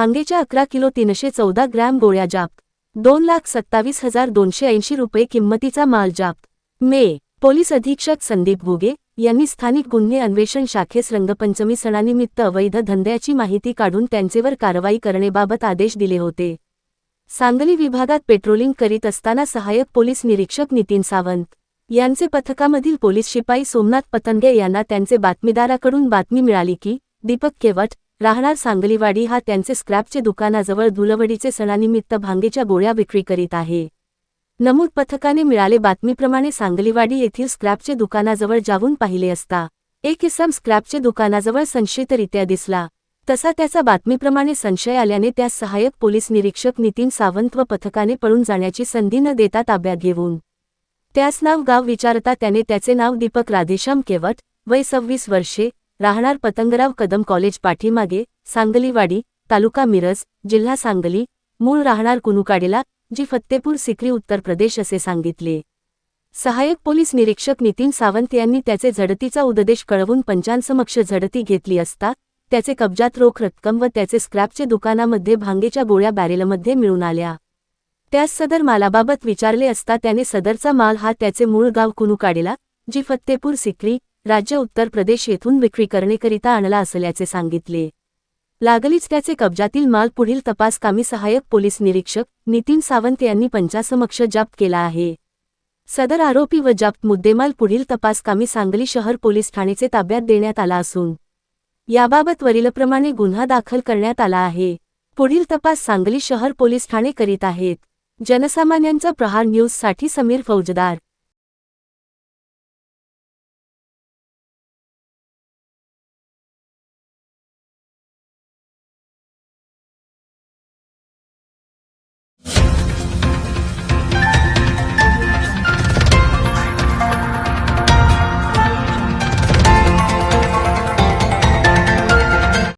भांगेच्या अकरा किलो तीनशे चौदा ग्रॅम गोळ्या जाप्त. दोन लाख सत्तावीस हजार दोनशे ऐंशी रुपये किंमतीचा माल जाप्त. मे. पोलीस अधीक्षक संदीप घुगे यांनी स्थानिक गुन्हे अन्वेषण शाखेस रंगपंचमी सणानिमित्त अवैध धंद्याची माहिती काढून त्यांचेवर कारवाई करण्याबाबत आदेश दिले होते. सांगली विभागात पेट्रोलिंग करीत असताना सहाय्यक पोलीस निरीक्षक नितीन सावंत यांचे पथकामधील पोलीस शिपाई सोमनाथ पतंगे यांना त्यांचे बातमीदाराकडून बातमी मिळाली की दीपक केवट राहणार सांगलीवाडी हा त्यांचे स्क्रॅपचे दुकानाजवळ धुलवडीचे सणानिमित्त भांगेच्या गोळ्या विक्री करीत आहे. नमूद पथकाने मिळाले बातमीप्रमाणे सांगलीवाडी येथील स्क्रॅपचे दुकानाजवळ जाऊन पाहिले असता एक इसम स्क्रॅपचे दुकानाजवळ संशयितरित्या दिसला. तसा त्याचा बातमीप्रमाणे संशय आल्याने त्यास सहाय्यक पोलीस निरीक्षक नितीन सावंत व पथकाने पळून जाण्याची संधी न देता ताब्यात घेऊन. त्यास नाव गाव विचारता त्याने त्याचे नाव दीपक राधेश्याम केवट वय सव्वीस वर्षे राहणार पतंगराव कदम कॉलेज पाठीमागे सांगलीवाडी तालुका मिरज जिल्हा सांगली. मूळ राहणार कुनुकाडेला जी फत्तेपूर सिक्री उत्तर प्रदेश असे सांगितले. सहाय्यक पोलीस निरीक्षक नितीन सावंत यांनी त्याचे झडतीचा उददेश कळवून पंचांसमक्ष झडती घेतली असता त्याचे कब्जात रोख रक्कम व त्याचे स्क्रॅपचे दुकानामध्ये भांगेच्या गोळ्या बॅरेलमध्ये मिळून आल्या. त्यास सदर मालाबाबत विचारले असता त्याने सदरचा माल हा त्याचे मूळ गाव कुनुकाडेला जी फत्तेपूर सिक्री राज्य उत्तर प्रदेश येथून विक्री करणेकरिता आणला असल्याचे सांगितले. लागलीच त्याचे कब्जातील माल पुढील तपासकामी सहाय्यक पोलीस निरीक्षक नितीन सावंत यांनी पंचासमक्ष जप्त केला आहे. सदर आरोपी व जप्त मुद्देमाल पुढील तपासकामी सांगली शहर पोलीस ठाणेचे ताब्यात देण्यात आला असून याबाबत वरीलप्रमाणे गुन्हा दाखल करण्यात आला आहे. पुढील तपास सांगली शहर पोलीस ठाणे करीत आहेत. जनसामान्यांचा प्रहार न्यूजसाठी समीर फौजदार.